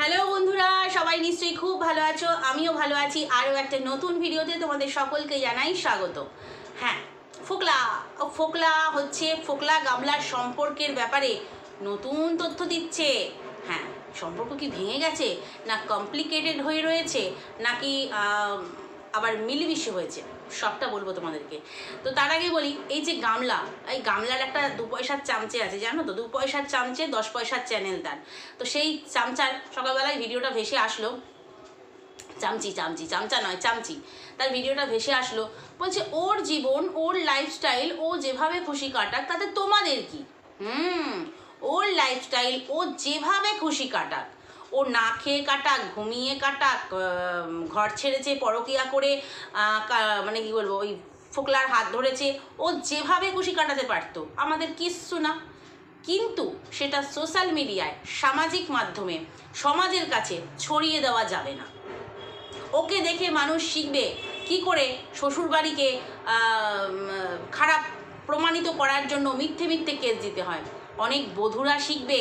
Hello বন্ধুরা, সবাই নিশ্চয়ই খুব ভালো আছো? আমিও ভালো আছি। আরও একটা নতুন ভিডিওতে তোমাদের সকলকে জানাই স্বাগত। হ্যাঁ ফোকলা ফোকলা হচ্ছে, ফোকলা গামলার সম্পর্কের ব্যাপারে নতুন তথ্য দিচ্ছে। হ্যাঁ সম্পর্ক কি ভেঙে গেছে? না কমপ্লিকেটেড হয়ে রয়েছে? নাকি আবার মিলেমিশে হয়েছে? সবটা বলব তোমাদেরকে। তো তার আগে বলি, এই যে গামলা, এই গামলার একটা দু পয়সার চামচে আছে, জানো তো? দু পয়সার চামচে দশ পয়সার চ্যানেল তার। তো সেই চামচার সকালবেলায় ভিডিওটা ভেসে আসলো। চামচি চামচি, চামচা নয়, চামচি। তার ভিডিওটা ভেসে আসলো। বলছে, ওর জীবন, ওর লাইফস্টাইল ও যেভাবে খুশি কাটাক, তাতে তোমাদের কি? হুম, ওর লাইফস্টাইল ও যেভাবে খুশি কাটাক ও না খেয়ে কাটাক, ঘুমিয়ে কাটাক ঘর ছেড়েছে, পরকিয়া করে মানে কি বলব, ওই ফোকলার হাত ধরেছে, ও যেভাবে খুশি কাটাতে পারতো, আমাদের কিচ্ছু না। কিন্তু সেটা সোশ্যাল মিডিয়ায়, সামাজিক মাধ্যমে, সমাজের কাছে ছড়িয়ে দেওয়া যাবে না। ওকে দেখে মানুষ শিখবে কি করে শ্বশুরবাড়িকে খারাপ প্রমাণিত করার জন্য মিথ্যে মিথ্যে কেস দিতে হয়। অনেক বধুরা শিখবে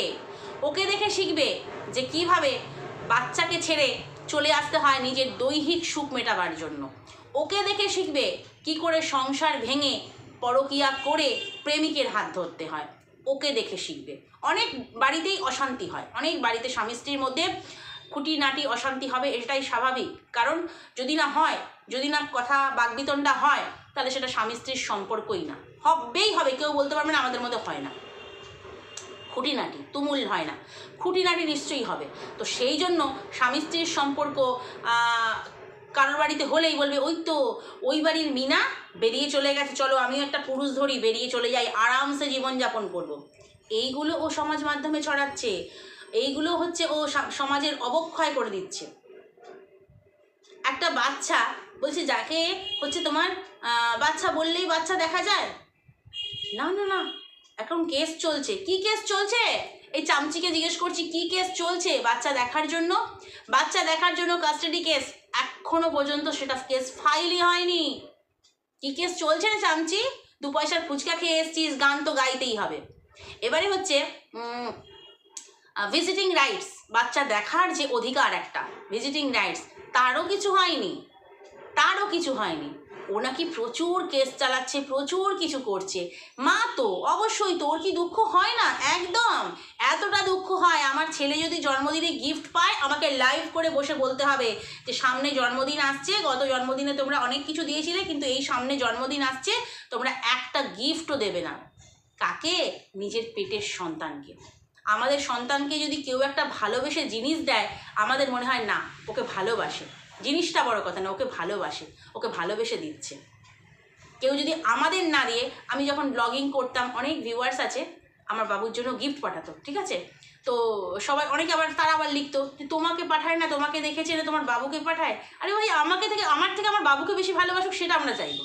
ওকে দেখে শিখবে যে কীভাবে বাচ্চাকে ছেড়ে চলে আসতে হয় নিজের দৈহিক সুখ মেটাবার জন্য। ওকে দেখে শিখবে কি করে সংসার ভেঙে পরকিয়া করে প্রেমিকের হাত ধরতে হয়। ওকে দেখে শিখবে। অনেক বাড়িতেই অশান্তি হয়। অনেক বাড়িতে স্বামী স্ত্রীর মধ্যে খুঁটিনাটি অশান্তি হবে, এটাই স্বাভাবিক। কারণ যদি না হয়, যদি না কথা বাগবিতণ্ডা হয়, তাহলে সেটা স্বামী স্ত্রীর সম্পর্কই না। হবেই হবে, কেউ বলতে পারবে না, আমাদের মধ্যে হয় না। খুঁটিনাটি, তুমুল হয় না। খুঁটিনাটি নিশ্চয়ই হবে। তো সেই জন্য স্বামী স্ত্রীর সম্পর্ক কারোর বাড়িতে হলেই বলবে, ওই তো, ওই বাড়ির মিনা বেরিয়ে চলে গেছে, চলো আমিও একটা পুরুষ ধরি, বেরিয়ে চলে যাই, আরামসে জীবনযাপন করব। এইগুলো ও সমাজ মাধ্যমে ছড়াচ্ছে, এইগুলো হচ্ছে ও সমাজের অবক্ষয় করে দিচ্ছে। একটা বাচ্চা বলছে, যাকে হচ্ছে তোমার বাচ্চা বললেই বাচ্চা দেখা যায়? না না না। এখন কেস চলছে। কি কেস চলছে? এই চামচিকে জিজ্ঞেস করছি, কি কেস চলছে বাচ্চা দেখার জন্য? বাচ্চা দেখার জন্য কাস্টাডি কেস এখনও পর্যন্ত সেটা কেস ফাইলই হয়নি। কি কেস চলছে না চামচি? দু পয়সার ফুচকা খেয়ে এসছিস, গান তো গাইতেই হবে। এবারে হচ্ছে ভিজিটিং রাইটস বাচ্চা দেখার যে অধিকার একটা ভিজিটিং রাইটস তারও কিছু হয়নি। তারও কিছু হয়নি। ও নাকি প্রচুর কেস চালাচ্ছে, প্রচুর কিছু করছে। মা তো, অবশ্যই তোর কি দুঃখ হয় না? একদম। এতটা দুঃখ হয়, আমার ছেলে যদি জন্মদিনে গিফট পায়, আমাকে লাইভ করে বসে বলতে হবে যে, সামনে জন্মদিন আসছে, গত জন্মদিনে তোমরা অনেক কিছু দিয়েছিলে, কিন্তু এই সামনে জন্মদিন আসছে, তোমরা একটা গিফটও দেবে না। কাকে? নিজের পেটের সন্তানকে। আমাদের সন্তানকে যদি কেউ একটা ভালোবেসে জিনিস দেয়, আমাদের মনে হয়, না, ওকে ভালোবাসে। জিনিসটা বড় কথা না, ওকে ভালোবাসে, ওকে ভালোবেসে দিচ্ছে। কেউ যদি আমাদের না দিয়ে, আমি যখন ব্লগিং করতাম, অনেক ভিউয়ার্স আছে, আমার বাবুর জন্য গিফট পাঠাতো, ঠিক আছে? তো সবাই, অনেকে আবার, তারা আবার লিখতো যে, তোমাকে পাঠায় না, তোমাকে দেখেছে না, তোমার বাবুকে পাঠায়? আরে ভাই, আমাকে থেকে, আমার থেকে আমার বাবুকে বেশি ভালোবাসুক, সেটা আমরা চাইব।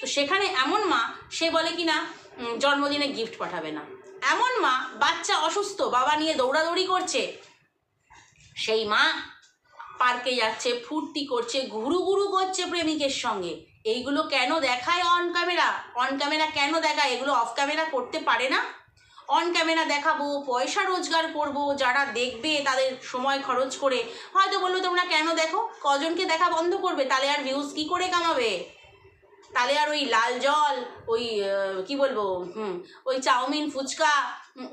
তো সেখানে এমন মা, সে বলে কি না জন্মদিনে গিফট পাঠাবে না। এমন মা, বাচ্চা অসুস্থ, বাবা নিয়ে দৌড়াদৌড়ি করছে, সেই মা পার্কে যাচ্ছে, ফুর্তি করছে, ঘুরু ঘুরু করছে প্রেমিকের সঙ্গে। এইগুলো কেন দেখায় অন ক্যামেরা অন ক্যামেরা কেন দেখায়? এগুলো অফ ক্যামেরা করতে পারে না? অন ক্যামেরা দেখাবো, পয়সা রোজগার করব, যারা দেখবে তাদের সময় খরচ করে। হয়তো বলল, তোমরা কেন দেখো? কজনকে দেখা বন্ধ করবে? তাহলে আর ভিউজ কী করে কামাবে? তাহলে আর ওই লাল জল, ওই কি বলব, হুম, ওই চাউমিন, ফুচকা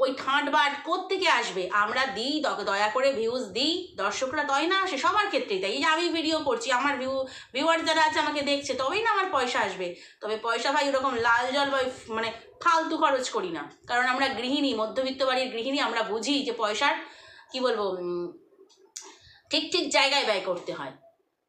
ওই ঠাঁট বাট কোত্থেকে আসবে? আমরা দিই দয়া করে ভিউজ দিই। দর্শকরা দয় না আসে, সবার ক্ষেত্রেই তাই। এই যে আমি ভিডিও করছি, আমার ভিউ ভিউয়ার যারা আছে আমাকে দেখছে, তবেই না আমার পয়সা আসবে। তবে পয়সা ভাই, ওরকম লাল জল বা মানে ফালতু খরচ করি না। কারণ আমরা গৃহিণী, মধ্যবিত্ত বাড়ির গৃহিণী, আমরা বুঝি যে পয়সার, কি বলব ঠিক ঠিক জায়গায় ব্যয় করতে হয়।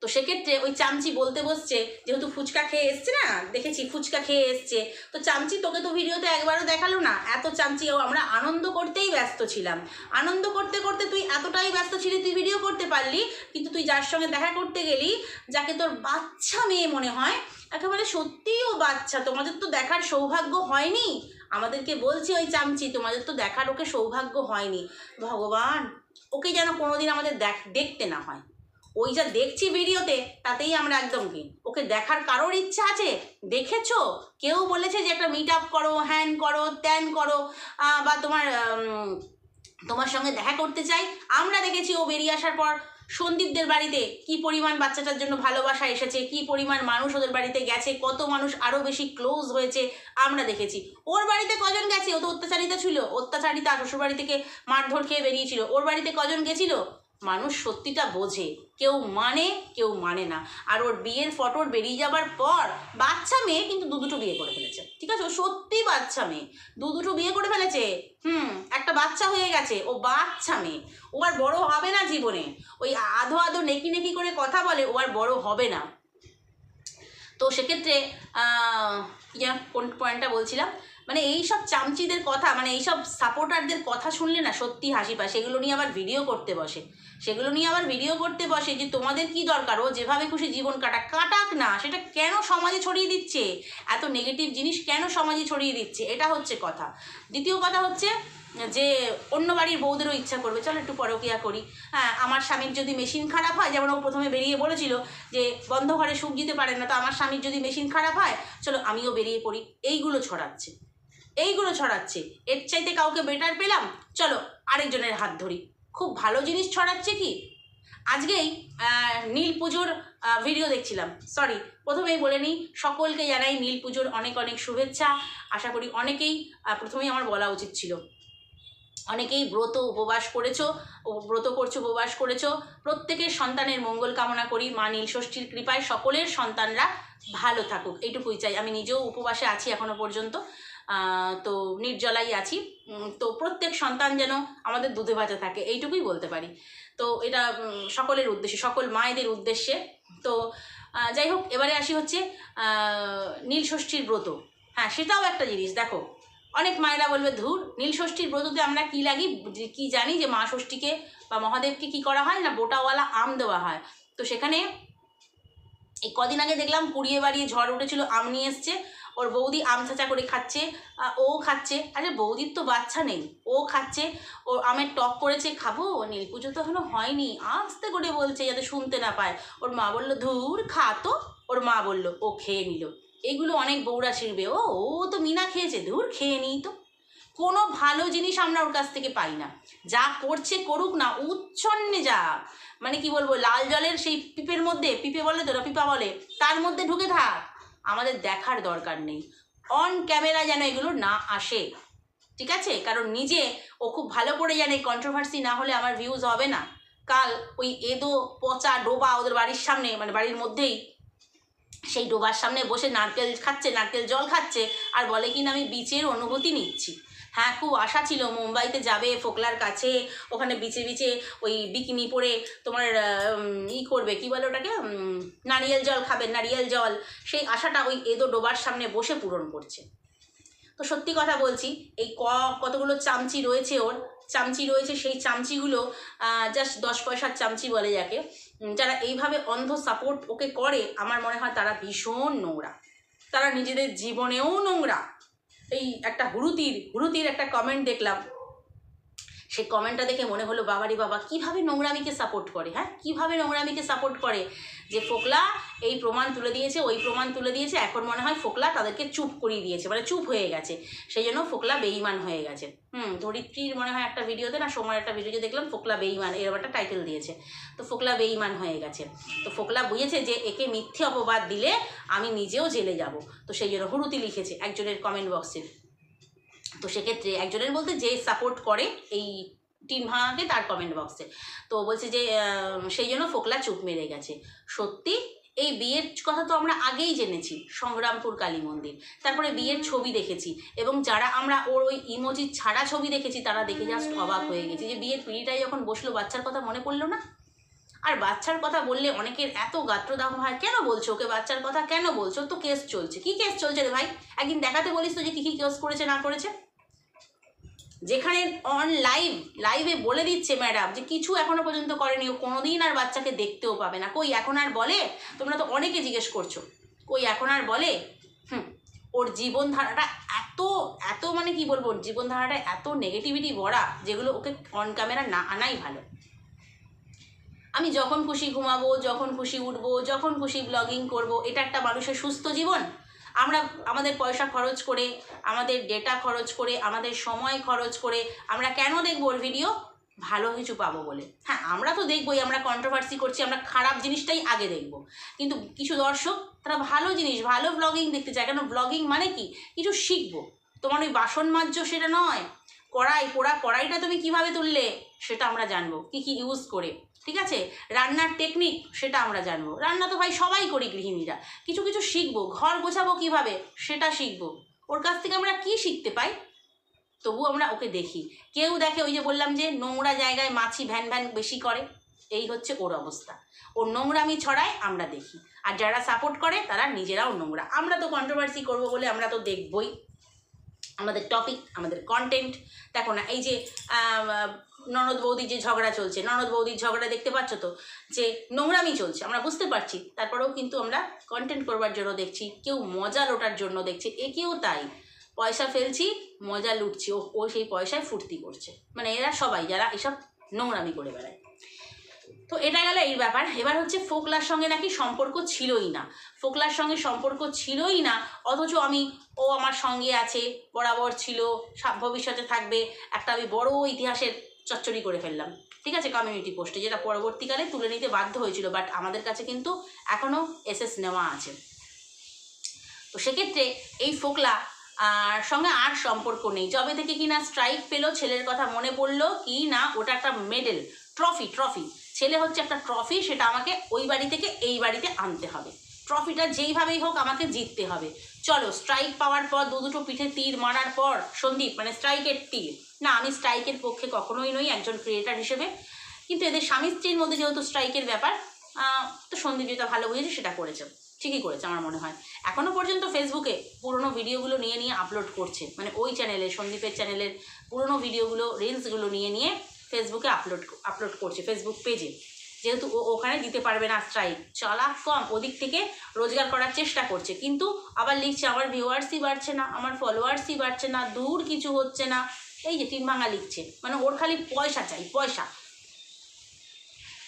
তো সেক্ষেত্রে ওই চামচি বলতে বসছে, যেহেতু ফুচকা খেয়ে এসছে না, দেখেছি ফুচকা খেয়ে এসছে। তো চামচি তোকে তো ভিডিওতে একবারও দেখাল না, এত চামচি ও আমরা আনন্দ করতেই ব্যস্ত ছিলাম। আনন্দ করতে করতে তুই এতটাই ব্যস্ত ছিলি, তুই ভিডিও করতে পারলি, কিন্তু তুই যার সঙ্গে দেখা করতে গেলি, যাকে তোর বাচ্চা মেয়ে মনে হয়, একেবারে সত্যিই ও বাচ্চা, তোমাদের তো দেখার সৌভাগ্য হয়নি। আমাদেরকে বলছে ওই চামচি, তোমাদের তো দেখার ওকে সৌভাগ্য হয়নি। ভগবান, ওকে যেন কোনোদিন আমাদের দেখ, দেখতে না হয়। ওই যা দেখছি ভিডিওতে, তাতেই আমরা একদম কি ওকে দেখার কারোর ইচ্ছা আছে? দেখেছ? কেউ বলেছে যে একটা মিট আপ করো হ্যান করো ত্যান করো বা তোমার তোমার সঙ্গে দেখা করতে চাই। আমরা দেখেছি ও বেরিয়ে আসার পর সন্দীপদের বাড়িতে কি পরিমাণ বাচ্চাটার জন্য ভালোবাসা এসেছে, কি পরিমাণ মানুষ ওদের বাড়িতে গেছে, কত মানুষ আরও বেশি ক্লোজ হয়েছে, আমরা দেখেছি। ওর বাড়িতে কজন গেছে? ও তো অত্যাচারিতা ছিল। অত্যাচারিতা শ্বশুর বাড়ি থেকে মারধর খেয়ে বেরিয়েছিল। ওর বাড়িতে কজন গেছিল? মানুষ সত্যিটা বোঝে। কেউ মানে কেউ মানে না। আর ওর বিয়ের ফটোর বেরিয়ে যাবার পর বাচ্চা মেয়ে কিন্তু দু দুটো বিয়ে করে ফেলেছে। ঠিক আছে? ও সত্যি বাচ্চা মেয়ে। দু দুটো বিয়ে করে ফেলেছে। হুম, একটা বাচ্চা হয়ে গেছে। ও বাচ্চা মেয়ে। ও আর বড় হবে না জীবনে। ওই আধো আধো নেকি নেকি করে কথা বলে, ও আর বড় হবে না। তো সেক্ষেত্রে কোন পয়েন্টটা বলছিলাম? মানে এই সব চামচিদের কথা মানে এই সব সাপোর্টারদের কথা শুনলে না সত্যি হাসি পায়। সেগুলো নিয়ে আবার ভিডিও করতে বসে। সেগুলো নিয়ে আবার ভিডিও করতে বসে যে তোমাদের কি দরকার? ও যেভাবে খুশি জীবন কাটা, কাটাক না, সেটা কেন সমাজে ছড়িয়ে দিচ্ছে? এত নেগেটিভ জিনিস কেন সমাজে ছড়িয়ে দিচ্ছে? এটা হচ্ছে কথা। দ্বিতীয় কথা হচ্ছে যে অন্য বাড়ির বউদেরও ইচ্ছা করবে, চলো একটু পরকিয়া করি। হ্যাঁ আমার স্বামীর যদি মেশিন খারাপ হয়, যেমন ও প্রথমে বেরিয়ে বলেছিল যে বন্ধ ঘরে সুখ দিতে পারে না, তো আমার স্বামীর যদি মেশিন খারাপ হয়, চলো আমিও বেরিয়ে পড়ি। এইগুলো ছড়াচ্ছে। এইগুলো ছড়াচ্ছে। এর চাইতে কাউকে বেটার পেলাম? চলো আরেকজনের হাত ধরি। খুব ভালো জিনিস ছড়াচ্ছে কি? আজকেই নীল পুজোর ভিডিও দেখছিলাম। সরি প্রথমেই বলে নিই, সকলকে জানাই নীল পুজোর অনেক অনেক শুভেচ্ছা। আশা করি অনেকেই প্রথমেই আমার বলা উচিত ছিল। অনেকেই ব্রত উপবাস করেছ, ব্রত করছ, উপবাস করেছ। প্রত্যেকের সন্তানের মঙ্গল কামনা করি। মা নীল ষষ্ঠীর কৃপায় সকলের সন্তানরা ভালো থাকুক। এইটুকুই চাই। আমি নিজেও উপবাসে আছি এখনও পর্যন্ত। তো নির্জলাই আছি। তো প্রত্যেক সন্তান যেন আমাদের দুধে ভাজা থাকে এইটুকুই বলতে পারি। তো এটা সকলের উদ্দেশ্যে সকল মায়েদের উদ্দেশ্যে। তো যাই হোক এবারে আসি হচ্ছে আহ, নীল ষষ্ঠীর ব্রত। হ্যাঁ সেটাও একটা জিনিস দেখো। অনেক মায়েরা বলবে ধুর নীল ষষ্ঠীর ব্রততে আমরা কি লাগি? কি জানি যে মা ষষ্ঠীকে বা মহাদেবকে কি করা হয়? না বোটাওয়ালা আম দেওয়া হয়? তো সেখানে এই কদিন আগে দেখলাম কুড়িয়ে বাড়িয়ে ঝড় উঠেছিল আম নিয়ে এসছে। ওর বৌদি আম ছাঁচা করে খাচ্ছে ও খাচ্ছে। আরে বৌদির তো বাচ্চা নেই, ও খাচ্ছে। ও আমের টক করেছে, খাব? নীল পুজো তো এখনও হয়নি। আস্তে করে বলছে যাতে শুনতে না পায়। ওর মা বলল, ধুর, খা তো। ওর মা বলল, ও খেয়ে নিল। এইগুলো অনেক বউরা ছিড়বে ও ও তো মিনা খেয়েছে, ধুর, খেয়ে নিই তো। কোনো ভালো জিনিস আমরা ওর কাছ থেকে পাই না। যা করছে করুক না, উচ্ছন্নে যা। মানে কি বলব, লাল জলের সেই পিপের মধ্যে, পিপে বলে তো না, পিপা বলে, তার মধ্যে ঢুকে থাক। আমাদের দেখার দরকার নেই। অন ক্যামেরা যেন এগুলো না আসে। ঠিক আছে? কারণ নিজে ও খুব ভালো করে জানে কন্ট্রোভার্সি না হলে আমার ভিউজ হবে না। কাল ওই এদো পচা ডোবা ওদের বাড়ির সামনে মানে বাড়ির মধ্যেই সেই ডোবার সামনে বসে নারকেল খাচ্ছে, নারকেল জল খাচ্ছে, আর বলে কিনা আমি বিচের অনুভূতি নিচ্ছি। হ্যাঁ খুব আশা ছিল মুম্বাইতে যাবে ফোকলার কাছে, ওখানে বিচে বিচে ওই বিকিনি পরে তোমার ই করবে, কি বলে ওটাকে নারিয়েল জল খাবে, নারিয়েল জল। সেই আশাটা ওই এদো ডোবার সামনে বসে পূরণ করছে। তো সত্যি কথা বলছি, এই ক, কতগুলো চামচি রয়েছে ওর, চামচি রয়েছে, সেই চামচিগুলো জাস্ট দশ পয়সার চামচি বলে যাকে যারা এইভাবে অন্ধ সাপোর্ট ওকে করে, আমার মনে হয় তারা ভীষণ নোংরা। তারা নিজেদের জীবনেও নোংরা। এই একটা হুরুতির হুরুতির একটা কমেন্ট দেখলাম। সেই কমেন্টটা দেখে মনে হলো বাবারি বাবা, কীভাবে নোংরামিকে সাপোর্ট করে হ্যাঁ? কীভাবে নোংরামিকে সাপোর্ট করে? যে ফোকলা এই প্রমাণ তুলে দিয়েছে, ওই প্রমাণ তুলে দিয়েছে, এখন মনে হয় ফোকলা তাদেরকে চুপ করিয়ে দিয়েছে মানে চুপ হয়ে গেছে। সেই জন্য ফোকলা বেইমান হয়ে গেছে। হুম, ধরিত্রীর মনে হয় একটা ভিডিওতে না সময় একটা ভিডিওতে দেখলাম ফোকলা বেইমান এরকম একটা টাইটেল দিয়েছে। তো ফোকলা বেইমান হয়ে গেছে। তো ফোকলা বুঝেছে যে একে মিথ্যে অপবাদ দিলে আমি নিজেও জেলে যাব। তো সেই জন্য হুরুতি লিখেছে একজনের কমেন্ট বক্সে তো সেক্ষেত্রে একজনের বলতে যে সাপোর্ট করে এই টিন ভাঙাকে তার কমেন্ট বক্সে তো বলছে যে সেই জন্য ফোকলা চুপ মেরে গেছে। সত্যি, এই বিয়ের কথা তো আমরা আগেই জেনেছি, সংগ্রামপুর কালী মন্দির। তারপরে বিয়ের ছবি দেখেছি এবং যারা আমরা ওর ওই ইমোজি ছাড়া ছবি দেখেছি, তারা দেখে জাস্ট অবাক হয়ে গেছি যে বিয়ের পিড়িটাই যখন বসল, বাচ্চার কথা মনে পড়ল না? আর বাচ্চার কথা বললে অনেকের এত গাত্রদাহ হয়, কেন বলছো ওকে? বাচ্চার কথা কেন বলছো? তো কেস চলছে। কি কেস চলছে রে ভাই? একদিন দেখাতে বলিস তো যে কী কী কেস করেছে, না করেছে? যেখানে অন লাইভ লাইভে বলে দিচ্ছে ম্যাডাম যে কিছু এখনও পর্যন্ত করেনি, ও কোনোদিন আর বাচ্চাকে দেখতেও পাবে না। কই এখন আর বলে? তোমরা তো অনেকে জিজ্ঞেস করছ। কই এখন আর বলে? হুম, ওর জীবনধারাটা এত এত মানে কি বলব, ওর জীবনধারাটা এত নেগেটিভিটি ভরা যেগুলো ওকে অন ক্যামেরা না আনাই ভালো। আমি যখন খুশি ঘুমাবো, যখন খুশি উঠবো, যখন খুশি ব্লগিং করব, এটা একটা মানুষের সুস্থ জীবন। আমরা আমাদের পয়সা খরচ করে, আমাদের ডেটা খরচ করে, আমাদের সময় খরচ করে আমরা কেন দেখব ওর ভিডিও ভালো কিছু পাবো বলে। হ্যাঁ আমরা তো দেখবোই, আমরা কন্ট্রোভার্সি করছি, আমরা খারাপ জিনিসটাই আগে দেখব। কিন্তু কিছু দর্শক, তারা ভালো জিনিস, ভালো ব্লগিং দেখতে চায়। কেন ব্লগিং মানে কি? কিছু শিখব। তোমার ওই বাসন মাজছো সেটা নয়। কড়াই, পোড়া কড়াইটা তুমি কীভাবে তুললে, সেটা আমরা জানব। কি কি ইউজ করে। ঠিক আছে? রান্নার টেকনিক সেটা আমরা জানব। রান্না তো ভাই সবাই করি গৃহিণীরা। কিছু কিছু শিখব, ঘর গোছাবো কীভাবে সেটা শিখব। ওর কাছ থেকে আমরা কি শিখতে পাই? তবু আমরা ওকে দেখি। কেউ দেখে ওই যে বললাম যে নোংরা জায়গায় মাছি ভ্যান ভ্যান বেশি করে, এই হচ্ছে ওর অবস্থা। ওর নোংরামি ছড়ায় আমরা দেখি। আর যারা সাপোর্ট করে, তারা নিজেরাও নোংরা। আমরা তো কন্ট্রোভার্সি করব বলে আমরা তো দেখবই। আমাদের টপিক আমাদের কন্টেন্ট দেখো না, এই যে ননদ বৌদির যে ঝগড়া চলছে, ননদ বৌদির ঝগড়া দেখতে পাচ্ছ তো? যে নোংরামি চলছে, আমরা বুঝতে পারছি। তারপরেও কিন্তু আমরা কন্টেন্ট করবার জন্য দেখছি, কেউ মজা লোটার জন্য দেখছে, একেও তাই। পয়সা ফেলছি, মজা লুটছি ও ও সেই পয়সায় ফুর্তি করছে। মানে এরা সবাই, যারা এসব নোংরামি করে বেড়ায়। তো এটা গেল এই ব্যাপার। এবার হচ্ছে ফোকলার সঙ্গে নাকি সম্পর্ক ছিলই না। ফোকলার সঙ্গে সম্পর্ক ছিলই না, অথচ আমি, ও আমার সঙ্গে আছে, বরাবর ছিল ভবিষ্যতে থাকবে। একটা আমি বড় ইতিহাসের চচ্চড়ি করে ফেললাম। ঠিক আছে কমিউনিটি পোস্টে যেটা পরবর্তীকালে তুলে নিতে বাধ্য হয়েছিল বাট আমাদের কাছে কিন্তু এখনও এসএস নেওয়া আছে। তো সেক্ষেত্রে এই ফোকলা আর সঙ্গে আর সম্পর্ক নেই। যবে থেকে কিনা স্ট্রাইক পেল, ছেলের কথা মনে পড়ল, কি না, ওটা একটা মেডেল ট্রফি ট্রফি ছেলে হচ্ছে একটা ট্রফি সেটা আমাকে ওই বাড়ি থেকে এই বাড়িতে আনতে হবে। ট্রফিটা যেইভাবেই হোক, আমাকে জিততে হবে। চলো স্ট্রাইক পাওয়ার পর, দু দুটো পিঠে তীর মারার পর, সন্দীপ মানে স্ট্রাইকের তীর। না, আমি স্ট্রাইকের পক্ষে কখনোই নই একজন ক্রিয়েটার হিসেবে। কিন্তু এদের স্বামী স্ত্রীর মধ্যে যেহেতু স্ট্রাইকের ব্যাপার তো সন্দীপ যেটা ভালো বুঝেছে, সেটা করেছে। ঠিকই করেছে আমার মনে হয়। এখনও পর্যন্ত ফেসবুকে পুরনো ভিডিওগুলো নিয়ে নিয়ে আপলোড করছে। মানে ওই চ্যানেলে সন্দীপের চ্যানেলের পুরনো ভিডিওগুলো রিলসগুলো নিয়ে নিয়ে ফেসবুকে আপলোড আপলোড করছে ফেসবুক পেজে যেহেতু ও ওখানে দিতে পারবে না স্ট্রাইক চলা কম, ওদিক থেকে রোজগার করার চেষ্টা করছে। কিন্তু আবার লিখছে, আমার ভিউয়ার্সই বাড়ছে না, আমার ফলোয়ার্সই বাড়ছে না, দূর কিছু হচ্ছে না। এই যে তিন ভাঙা লিখছে মানে ওর খালি পয়সা চাই, পয়সা।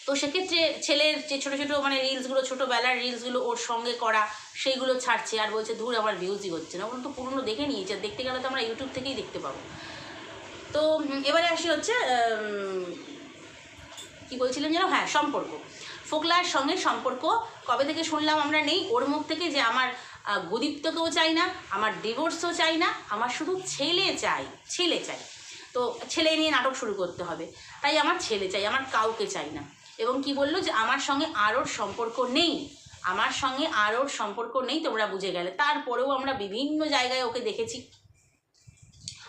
তো সেক্ষেত্রে ছেলের যে ছোটো ছোটো মানে রিলসগুলো, ছোটোবেলার রিলসগুলো ওর সঙ্গে করা, সেইগুলো ছাড়ছে আর বলছে, ধুর, আমার ভিউজই হচ্ছে না। ওগুলো তো পুরনো দেখে নিয়েছে দেখতে গেলে তো আমরা ইউটিউব থেকেই দেখতে পাবো। তো এবারে আসি হচ্ছে কি বলছিলাম যেন? হ্যাঁ সম্পর্ক। ফোকলার সঙ্গে সম্পর্ক। কবে থেকে শুনলাম আমরা নেই, ওর মুখ থেকে যে আমার গুদীপ্তকেও চাই না, আমার ডিভোর্সও চাই না, আমার শুধু ছেলে চাই ছেলে চাই। তো ছেলে নিয়ে নাটক শুরু করতে হবে। তাই আমার ছেলে চাই, আমার কাউকে চাই না। এবং কি বলল যে, আমার সঙ্গে আর ওর সম্পর্ক নেই। আমার সঙ্গে আর ওর সম্পর্ক নেই, তোমরা বুঝে গেলে। তারপরেও আমরা বিভিন্ন জায়গায় ওকে দেখেছি।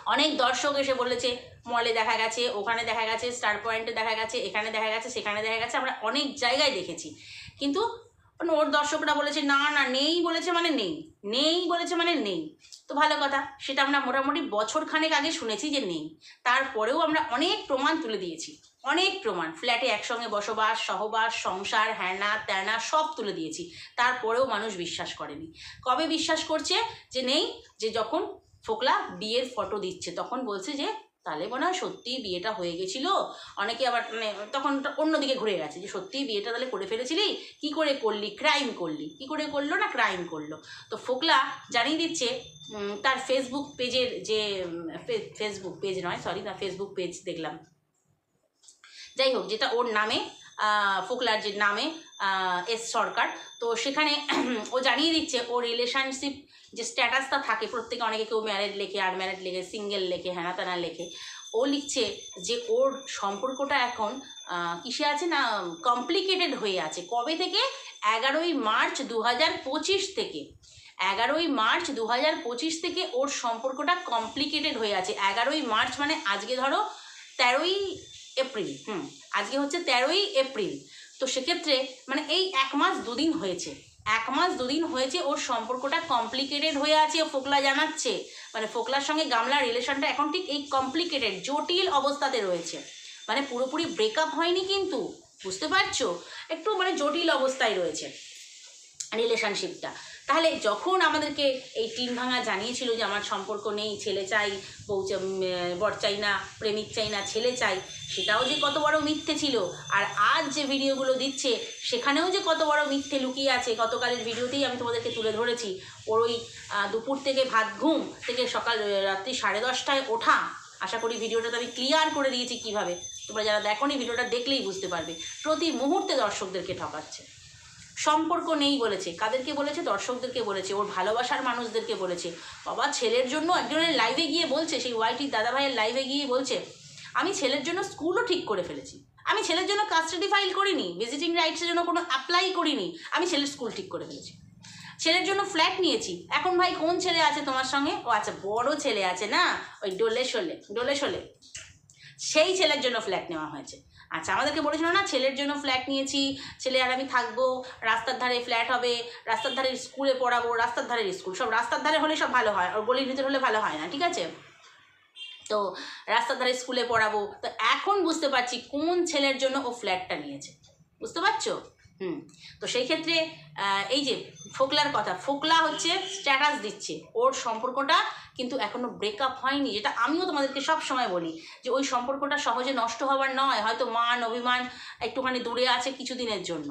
অনেক দর্শক এসে বলেছে মলে দেখা গেছে, ওখানে দেখা গেছে স্টার পয়েন্টে দেখা গেছে, এখানে দেখা গেছে, সেখানে দেখা গেছে, আমরা অনেক জায়গায় দেখেছি। কিন্তু ওর দর্শকরা বলেছে, না না, নেই বলেছে মানে নেই নেই বলেছে মানে নেই। তো ভালো কথা, সেটা আমরা মোটামুটি বছর খানেক আগে শুনেছি যে নেই। তারপরেও আমরা অনেক প্রমাণ তুলে দিয়েছি, অনেক প্রমাণ। ফ্ল্যাটে একসঙ্গে বসবাস, সহবাস, সংসার, হ্যানা, ত্যানা, সব তুলে দিয়েছি। তারপরেও মানুষ বিশ্বাস করেনি। কবে বিশ্বাস করছে যে নেই? যে যখন ফোকলা বিয়ের ফটো দিচ্ছে, তখন বলছে যে তাহলে মনে হয় সত্যিই বিয়েটা হয়ে গেছিল। অনেকে আবার মানে তখন অন্যদিকে ঘুরে গেছে যে সত্যিই বিয়েটা তাহলে করে ফেলেছিলি? কি করে করলি? ক্রাইম করলি। কি করে করল না ক্রাইম করল? তো ফোকলা জানিয়ে দিচ্ছে তার ফেসবুক পেজের যে ফেসবুক পেজ নয় সরি না ফেসবুক পেজ দেখলাম। যাই হোক, যেটা ওর নামে ফোকলার যে নামে এস সরকার, তো সেখানে ও জানিয়ে দিচ্ছে, ও রিলেশনশিপ যে স্ট্যাটাসটা থাকে, প্রত্যেকে অনেকে কেউ ম্যারেড লেখে আর ম্যারেড লেখে সিঙ্গেল লেখে হ্যানা ত্যানা লেখে, ও লিখছে যে ওর সম্পর্কটা এখন কিসে আছে না কমপ্লিকেটেড হয়ে আছে। কবে থেকে? এগারোই মার্চ দু হাজার পঁচিশ থেকে। এগারোই মার্চ দু হাজার পঁচিশ থেকে ওর সম্পর্কটা কমপ্লিকেটেড হয়ে আছে। এগারোই মার্চ মানে আজকে ধরো তেরোই এপ্রিল, হুম, আজকে হচ্ছে তেরোই এপ্রিল। তো সেক্ষেত্রে মানে এই এক মাস দুদিন হয়েছে। এক মাস দুদিন হয়েছে, ওর সম্পর্কটা কমপ্লিকেটেড হয়ে আছে ও ফোকলা জানাচ্ছে। মানে ফোকলার সঙ্গে গামলার রিলেশনটা এখন ঠিক এই কমপ্লিকেটেড জটিল অবস্থাতে রয়েছে। মানে পুরোপুরি ব্রেকআপ হয়নি কিন্তু, বুঝতে পারছ? একটু মানে জটিল অবস্থায় রয়েছে। রিলেশনশিপটা তাহলে যখন আমাদেরকে এই টিন ভাঙা জানিয়েছিল যে আমার সম্পর্ক নেই, ছেলে চাই, বউ বর চাই না, প্রেমিক চাই না, ছেলে চাই, সেটাও যে কত বড় মিথ্যে ছিল। আর আজ যে ভিডিওগুলো দিচ্ছে, সেখানেও যে কত বড় মিথ্যে লুকিয়ে আছে, গতকালের ভিডিওতেই আমি তোমাদেরকে তুলে ধরেছি। ওর ওই দুপুর থেকে ভাত, ঘুম থেকে সকাল রাত্রি সাড়ে দশটায় ওঠা। আশা করি ভিডিওটাতে আমি ক্লিয়ার করে দিয়েছি কীভাবে। তোমরা যারা দেখোনি, ভিডিওটা দেখলেই বুঝতে পারবে। প্রতি মুহূর্তে দর্শকদেরকে ঠকাচ্ছে। সম্পর্ক নেই বলেছে। কাদেরকে বলেছে? দর্শকদেরকে বলেছে। ওর ভালোবাসার মানুষদেরকে বলেছে। বাবা, ছেলের জন্য একজনের লাইভে গিয়ে বলছে, সেই ওয়াইটির দাদা ভাইয়ের লাইভে গিয়ে বলছে, আমি ছেলের জন্য স্কুলও ঠিক করে ফেলেছি। আমি ছেলের জন্য কাস্টাডি ফাইল করিনি ভিজিটিং রাইটসের জন্য কোনো অ্যাপ্লাই করিনি। আমি ছেলের স্কুল ঠিক করে ফেলেছি। ছেলের জন্য ফ্ল্যাট নিয়েছি। এখন ভাই কোন ছেলে আছে তোমার সঙ্গে? ও আচ্ছা বড় ছেলে আছে না? ওই ডোলে শোলে ডোলে শোলে। সেই ছেলের জন্য ফ্ল্যাট নেওয়া হয়েছে। আচ্ছা আমাদেরকে বলেছিল না, ছেলের জন্য ফ্ল্যাট নিয়েছি, ছেলে আর আমি থাকব, রাস্তার ধারে ফ্ল্যাট হবে, রাস্তার ধারে স্কুলে পড়াবো, রাস্তার ধারে স্কুল সব রাস্তার ধারে হলে সব ভালো হয়, আর গলির ভিতর হলে ভালো হয় না, ঠিক আছে? তো রাস্তার ধারে স্কুলে পড়াবো, তো এখন বুঝতে পারছি কোন ছেলের জন্য ও ফ্ল্যাটটা নিয়েছে, বুঝতে পারছ? হুম, তো সেই ক্ষেত্রে এই যে ফোকলার কথা, ফোকলা হচ্ছে স্ট্যাটাস দিচ্ছে। ওর সম্পর্কটা কিন্তু এখনও ব্রেকআপ হয়নি, যেটা আমিও তোমাদেরকে সব সময় বলি, যে ওই সম্পর্কটা সহজে নষ্ট হওয়ার নয়, হয়তো মান, অভিমান একটুখানি দূরে আছে কিছুদিনের জন্য।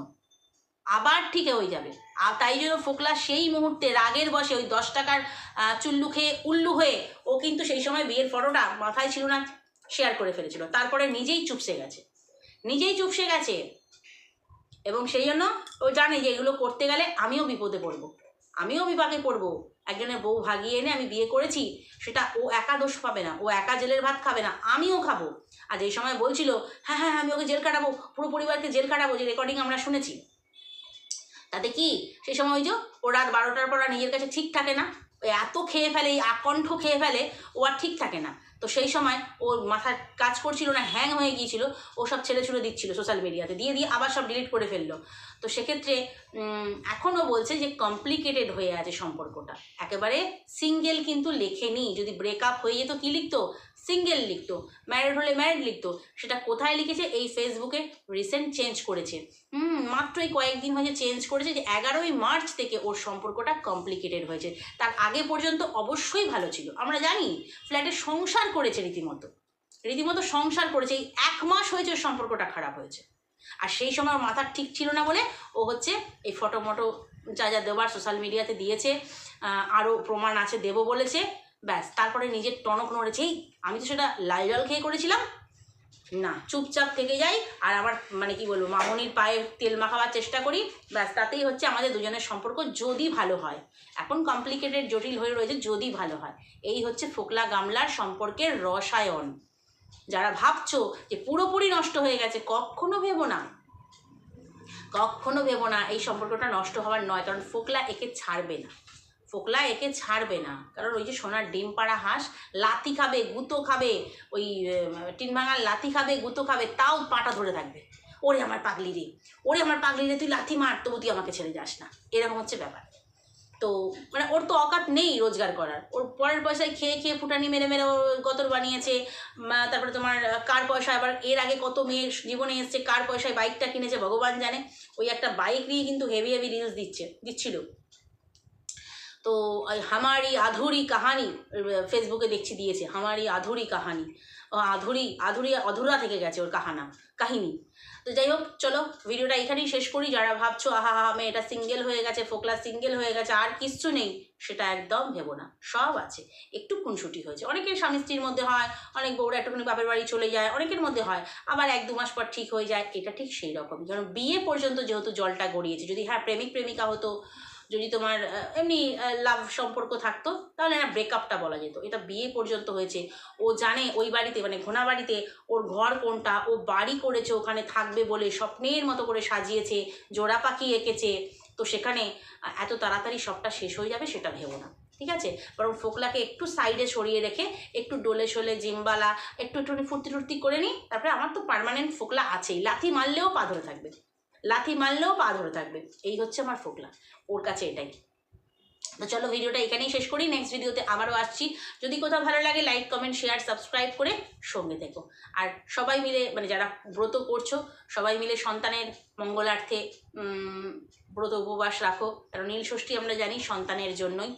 আবার ঠিক হয়ে যাবে। আর তাই জন্য ফোকলা সেই মুহূর্তে রাগের বসে ওই দশ টাকার চুল্লু খেয়ে উল্লু হয়ে ও কিন্তু সেই সময় বিয়ের ফটোটা মাথায় ছিল না শেয়ার করে ফেলেছিল। তারপরে নিজেই চুপসে গেছে। নিজেই চুপসে গেছে। এবং সেই জন্য ও জানে যে এগুলো করতে গেলে আমিও বিপদে পড়ব। আমিও বিপাকে পড়ব। একজনের বউ ভাগিয়ে এনে আমি বিয়ে করেছি, সেটা ও একা দোষ পাবে না, ও একা জেলের ভাত খাবে না, আমিও খাব। আর এই সময় বলছিল হ্যাঁ হ্যাঁ আমি ওকে জেল কাটাবো, পুরো পরিবারকে জেল কাটাবো, যে রেকর্ডিং আমরা শুনেছি। তাতে কি? সে সময় ওই যে ও রাত বারোটার পর আর নিজের কাছে ঠিক থাকে না। এত খেয়ে ফেলে, এই আকণ্ঠ খেয়ে ফেলে, ও আর ঠিক থাকে না। তো সেই সময় ওর মাথার কাজ করছিল না হ্যাং হয়ে গিয়েছিল, ও সব ছেলে ছুড়ে দিচ্ছিল সোশ্যাল মিডিয়াতে দিয়ে দিয়ে আবার সব ডিলিট করে ফেলল। তো সেক্ষেত্রে এখনও বলছে যে কমপ্লিকেটেড হয়ে আছে সম্পর্কটা। একেবারে সিঙ্গেল কিন্তু লেখেনি, যদি ব্রেকআপ হয়ে যেত কী লিখতো? সিঙ্গেল লিখতো ম্যারিড হলে ম্যারিড লিখতো, সেটা কোথায় লিখেছে? এই ফেসবুকে রিসেন্ট চেঞ্জ করেছে। হুম মাত্র এই কয়েকদিন হয়েছে চেঞ্জ করেছে যে এগারোই মার্চ থেকে ওর সম্পর্কটা কমপ্লিকেটেড হয়েছে। তার আগে পর্যন্ত অবশ্যই ভালো ছিল। আমরা জানি ফ্ল্যাটে সংসার করেছে রীতিমতো। রীতিমতো সংসার করেছে, এই এক মাস হয়েছে ওর সম্পর্কটা খারাপ হয়েছে। আর সেই সময় ওর মাথা ঠিক ছিল না বলে ও হচ্ছে এই ফটো মটো যা যা দেওয়ার সোশ্যাল মিডিয়াতে দিয়েছে আরও প্রমাণ আছে দেবো বলেছে। ব্যাস, তারপরে নিজের টনক নড়েছেই আমি তো সেটা লাল জল খেয়ে করেছিলাম। না, চুপচাপ থেকে যাই, আর আমার মানে কি বলব, মামনির পায়ে তেল মাখাবার চেষ্টা করি, ব্যাস, তাতেই হচ্ছে আমাদের দুজনের সম্পর্ক যদি ভালো হয়। এখন কমপ্লিকেটেড জটিল হয়ে রয়েছে, যদি ভালো হয়। এই হচ্ছে ফোকলা গামলার সম্পর্কের রসায়ন। যারা ভাবছ যে পুরোপুরি নষ্ট হয়ে গেছে, কখনো ভেবো না। কখনো ভেবো না, এই সম্পর্কটা নষ্ট হওয়ার নয়, কারণ ফোকলা একে ছাড়বে না। ফোকলা একে ছাড়বে না। কারণ ওই যে সোনার ডিম পাড়া হাঁস, লাথি খাবে, গুঁতো খাবে, ওই টিন ভাঙার লাথি খাবে, গুঁতো খাবে, তাও পাটা ধরে থাকবে। ওরে আমার পাগলি রে, ওরে আমার পাগলি রে, তুই লাথি মার, তবু তুই আমাকে ছেড়ে যাস না। এরকম হচ্ছে ব্যাপার। তো মানে ওর তো অকাত নেই রোজগার করার। ওর পরের পয়সায় খেয়ে খেয়ে ফুটানি মেরে মেরে গতর বানিয়েছে। তারপরে তোমার কার পয়সা আবার এর আগে কত মেয়ের জীবনে এসছে, কার পয়সায় বাইকটা কিনেছে, ভগবান জানে। ওই একটা বাইক নিয়ে কিন্তু হেভি হেভি রিলস দিচ্ছে, দিচ্ছিল। তো হামারি আধুরি কাহানি ফেসবুকে দেখছি দিয়েছে, হামারি আধুরি কাহানি। ও আধুরি আধুরি, অধুরা থেকে গেছে ওর কাহানা, কাহিনী। তো যাই হোক, চলো, ভিডিওটা এখানেই শেষ করি। যারা ভাবছ, আহা, হা আমি এটা সিঙ্গেল হয়ে গেছে, ফোকলা সিঙ্গেল হয়ে গেছে, আর কিচ্ছু নেই, সেটা একদম ভেবো না। সব আছে। একটু খুনসুটি হয়েছে। অনেকের স্বামী স্ত্রীর মধ্যে হয়, অনেক বউরা একটুখানি বাপের বাড়ি চলে যায়, অনেকের মধ্যে হয়, আবার এক দু মাস পর ঠিক হয়ে যায়, এটা ঠিক সেই রকম কারণ বিয়ে পর্যন্ত যেহেতু জলটা গড়িয়েছে, যদি হ্যাঁ প্রেমিক, প্রেমিকা হতো যদি তোমার এমনি লাভ সম্পর্ক থাকতো, তাহলে না ব্রেকআপটা বলা যেত। এটা বিয়ে পর্যন্ত হয়েছে। ও জানে ওই বাড়িতে মানে ঘোনা বাড়িতে, ওর ঘর কোনটা, ও বাড়ি করেছে, ওখানে থাকবে বলে স্বপ্নের মতো করে সাজিয়েছে, জোড়া পাখি এঁকেছে। তো সেখানে এত তাড়াতাড়ি সবটা শেষ হয়ে যাবে সেটা ভেবো না, ঠিক আছে? বরং ফোকলাকে একটু সাইডে সরিয়ে রেখে, একটু ডোলে শোলে জিমবালা, একটু একটু ফুর্তি টুর্তি করে নিই, তারপরে আমার তো পার্মানেন্ট ফোকলা আছেই। লাথি মারলেও পা ধরে থাকবে। লাথি মারলেও পা ধরে থাকবে। এই হচ্ছে আমার ফোকলা। ওর কাছে এটাই। তো চলো ভিডিওটা এখানেই শেষ করি। নেক্সট ভিডিওতে আবারও আসছি। যদি কোথাও ভালো লাগে লাইক কমেন্ট শেয়ার সাবস্ক্রাইব করে সঙ্গে থেকো। আর সবাই মিলে মানে যারা ব্রত করছ, সবাই মিলে সন্তানের মঙ্গলার্থে ব্রত উপবাস রাখো। কারণ নীল ষষ্ঠী আমরা জানি সন্তানের জন্যই।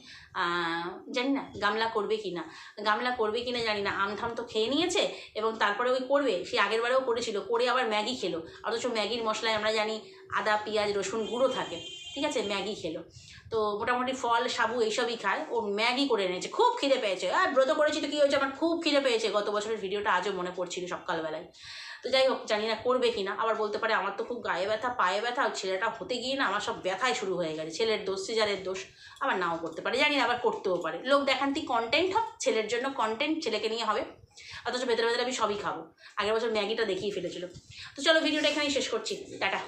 জানি না, গামলা করবে কি না গামলা করবে কি না জানি না। আমথাম তো খেয়ে নিয়েছে এবং তারপরে ওই করবে। সে আগের বারেও করেছিল, করে আবার ম্যাগি খেলো। অথচ ম্যাগির মশলায় আমরা জানি আদা, পেঁয়াজ, রসুন গুঁড়ো থাকে। ঠিক আছে? ম্যাগি খেলো। তো মোটামুটি ফল, সাবু এইসবই খায়। ও ম্যাগি করে এনেছে। খুব খিদে পেয়েছে। আর ব্রত করেছি তো কী হয়েছে? আমার খুব খিদে পেয়েছে। গত বছরের ভিডিওটা আজও মনে পড়ছিল সকালবেলায়। তো যাই হোক, জানি না করবে কি না। আবার বলতে পারে আমার তো খুব গায়ে ব্যথা, পায়ে ব্যথা। ছেলেটা হতে গিয়ে না আমার সব ব্যথায় শুরু হয়ে গেছে। ছেলের দোষ, সিজারের দোষ। আবার নাও করতে পারে। জানি না, আবার করতেও পারে। লোক দেখান্তি কন্টেন্ট হোক ছেলের জন্য কন্টেন্ট ছেলেকে নিয়ে হবে। অথচ ভেতরে ভেতরে আমি সবই খাব। আগের বছর ম্যাগিটা দেখিয়ে ফেলেছিল। তো চলো, ভিডিওটা এখানেই শেষ করছি। টাটা।